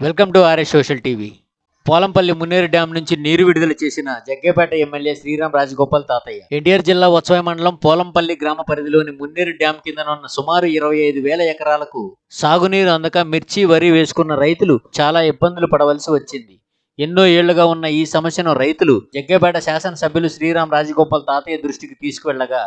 Welcome to RS social TV. Polampalli Munneru dam నుంచి నీరు విడుదల చేసిన జగ్గేపేట ఎమ్మెల్యే శ్రీరామ్ రాజగోపాల్ తాతయ్య. ఎన్టీఆర్ జిల్లా ఉత్సవ మండలం పోలంపల్లి గ్రామ పరిధిలోని మున్నేరు డ్యాం కిందనున్న సుమారు ఇరవై ఐదు వేల ఎకరాలకు సాగునీరు అందక మిర్చి వరి వేసుకున్న రైతులు చాలా ఇబ్బందులు పడవలసి వచ్చింది. ఎన్నో ఏళ్ళుగా ఉన్న ఈ సమస్యను రైతులు జగ్గేపేట శాసనసభ్యులు శ్రీరామ్ రాజగోపాల్ తాతయ్య దృష్టికి తీసుకువెళ్ళగా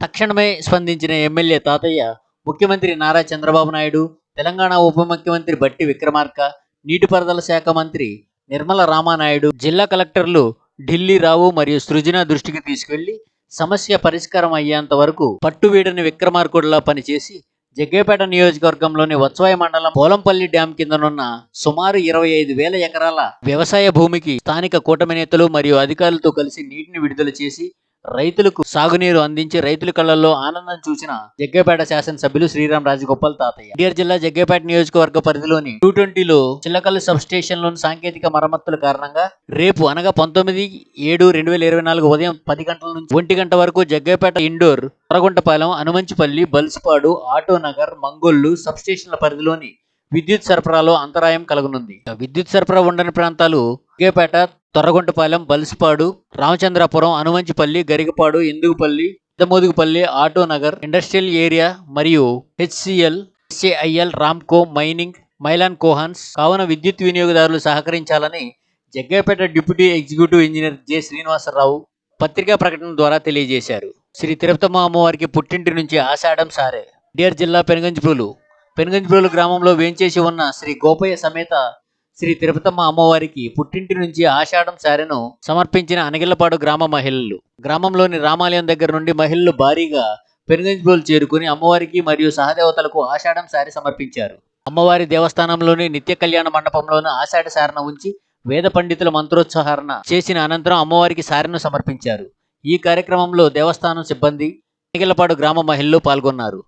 తక్షణమే స్పందించిన ఎమ్మెల్యే తాతయ్య ముఖ్యమంత్రి నారా చంద్రబాబు నాయుడు తెలంగాణ ఉప ముఖ్యమంత్రి బట్టి విక్రమార్క నీటిపారుదల శాఖ మంత్రి నిర్మల రామానాయుడు జిల్లా కలెక్టర్లు ఢిల్లీ రావు మరియు సృజన దృష్టికి తీసుకెళ్ళి సమస్య పరిష్కారం అయ్యేంత వరకు పట్టువీడని విక్రమార్కుడిలా పనిచేసి జగ్గేపేట నియోజకవర్గంలోని వత్సవాయ మండలం పోలంపల్లి డ్యాం కిందనున్న సుమారు ఇరవై ఐదు వేల ఎకరాల వ్యవసాయ భూమికి స్థానిక కూటమి నేతలు మరియు అధికారులతో కలిసి నీటిని విడుదల చేసి రైతులకు సాగునీరు అందించి రైతుల కళ్ళల్లో ఆనందం చూసిన జగ్గేపేట శాసనసభ్యులు శ్రీరామ్ రాజగోపాల్ తాతయ్య. ఎన్టీఆర్ జిల్లా జగ్గేపేట నియోజకవర్గ పరిధిలోని టూ ట్వంటీలో చిల్లకల్లు సబ్ స్టేషన్లోని సాంకేతిక మరమ్మతుల కారణంగా రేపు అనగా పంతొమ్మిది ఏడు రెండు వేల ఇరవై నాలుగు ఉదయం పది గంటల నుంచి ఒంటి గంట వరకు జగ్గేపేట ఇండోర్ తొరగుంటపాలెం అనుమంచిపల్లి బల్సిపాడు ఆటోనగర్ మంగోళ్ళు సబ్ స్టేషన్ల పరిధిలోని విద్యుత్ సరఫరాలో అంతరాయం కలగనుంది. విద్యుత్ సరఫరా ఉండని ప్రాంతాలు జగ్గేపేట తొర్రగుంటపాలెం బల్సిపాడు రామచంద్రాపురం అనుమంచిపల్లి గరికపాడు ఎందుగుపల్లి పెద్దమోదుగుపల్లి ఆటోనగర్ ఇండస్ట్రియల్ ఏరియా మరియు HCL SAIL Ramco mining Mylan Cohance కావున విద్యుత్ వినియోగదారులు సహకరించాలని Jaggepeta deputy executive engineer J. Srinivasarao పత్రికా ప్రకటన ద్వారా తెలియజేశారు. శ్రీ తిరుపతమ్మ అమ్మవారికి పుట్టింటి నుంచి ఆషాఢం సారే. డిఆర్ జిల్లా పెనుగంచిప్రోలు పెనుగంజిపూలు గ్రామంలో వేంచేసి ఉన్న శ్రీ గోపయ్య సమేత శ్రీ తిరుపతమ్మ అమ్మవారికి పుట్టింటి నుంచి ఆషాఢం సారెను సమర్పించిన అనగిల్లపాడు గ్రామ మహిళలు. గ్రామంలోని రామాలయం దగ్గర నుండి మహిళలు భారీగా పెనుగంచిప్రోలు చేరుకుని అమ్మవారికి మరియు సహదేవతలకు ఆషాఢం సారి సమర్పించారు. అమ్మవారి దేవస్థానంలోని నిత్య కళ్యాణ మండపంలోని ఆషాఢ సారణ ఉంచి వేద పండితుల మంత్రోచ్చారణ చేసిన అనంతరం అమ్మవారికి సారెను సమర్పించారు. ఈ కార్యక్రమంలో దేవస్థానం సిబ్బంది నిగలపాడు గ్రామ మహిళలు పాల్గొన్నారు.